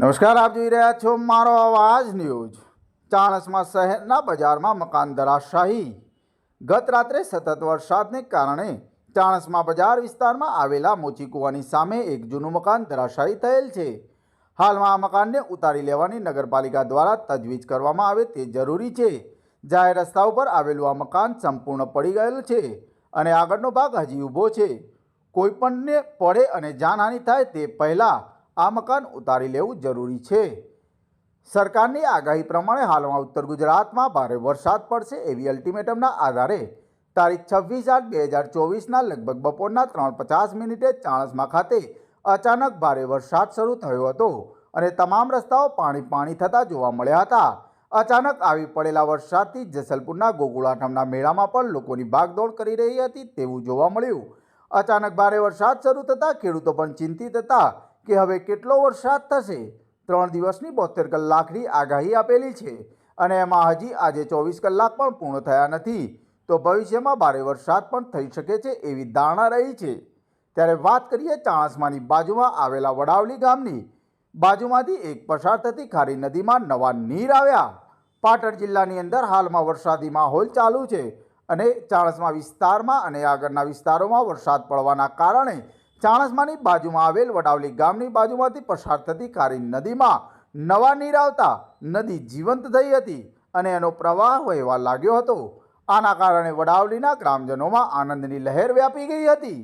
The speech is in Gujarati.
નમસ્કાર, આપ જોઈ રહ્યા છો મારો અવાજ ન્યૂઝ. ચાણસમાં શહેરના બજારમાં મકાન ધરાશાહી ગત રાત્રે સતત વરસાદને કારણે ચાણસમાં બજાર વિસ્તારમાં આવેલા મોચી કુવાની સામે એક જૂનું મકાન ધરાશાયી થયેલ છે. હાલમાં આ મકાનને ઉતારી લેવાની નગરપાલિકા દ્વારા તજવીજ કરવામાં આવે તે જરૂરી છે. જાહેર રસ્તા ઉપર આવેલું આ મકાન સંપૂર્ણ પડી ગયેલું છે અને આગળનો ભાગ હજી ઊભો છે. કોઈપણને પડે અને જાનહાનિ થાય તે પહેલાં આ મકાન ઉતારી લેવું જરૂરી છે. સરકારની આગાહી પ્રમાણે હાલમાં ઉત્તર ગુજરાતમાં ભારે વરસાદ પડશે એવી અલ્ટિમેટમના આધારે તારીખ છવ્વીસ આઠ બે હજાર ચોવીસના લગભગ બપોરના ત્રણ પચાસ મિનિટે ચાણસમા ખાતે અચાનક ભારે વરસાદ શરૂ થયો હતો અને તમામ રસ્તાઓ પાણી પાણી થતા જોવા મળ્યા હતા. અચાનક આવી પડેલા વરસાદથી જસલપુરના ગોકુળાઠમના મેળામાં પણ લોકોની ભાગદોડ કરી રહી હતી તેવું જોવા મળ્યું. અચાનક ભારે વરસાદ શરૂ થતાં ખેડૂતો પણ ચિંતિત હતા. કે હવે કેટલો વરસાદ થશે? ત્રણ દિવસની બોતેર કલાકની આગાહી આપેલી છે અને એમાં હજી આજે ચોવીસ કલાક પણ પૂર્ણ થયા નથી. તો ભવિષ્યમાં ભારે વરસાદ પણ થઈ શકે છે એવી ધારણા રહી છે. ત્યારે વાત કરીએ ચાણસમાની બાજુમાં આવેલા વડાવલી ગામની. બાજુમાંથી એક પસાર થતી ખારી નદીમાં નવા નીર આવ્યા. પાટણ જિલ્લાની અંદર હાલમાં વરસાદી માહોલ ચાલુ છે અને ચાણસમા વિસ્તારમાં અને આગળના વિસ્તારોમાં વરસાદ પડવાના કારણે ચાણસમાની બાજુમાં આવેલ વડાવલી ગામની બાજુમાંથી પસાર થતી કારી નદીમાં નવા નીર આવતા નદી જીવંત થઈ હતી અને એનો પ્રવાહ વહેવા લાગ્યો હતો. આના કારણે વડાવલીના ગ્રામજનોમાં આનંદની લહેર વ્યાપી ગઈ હતી.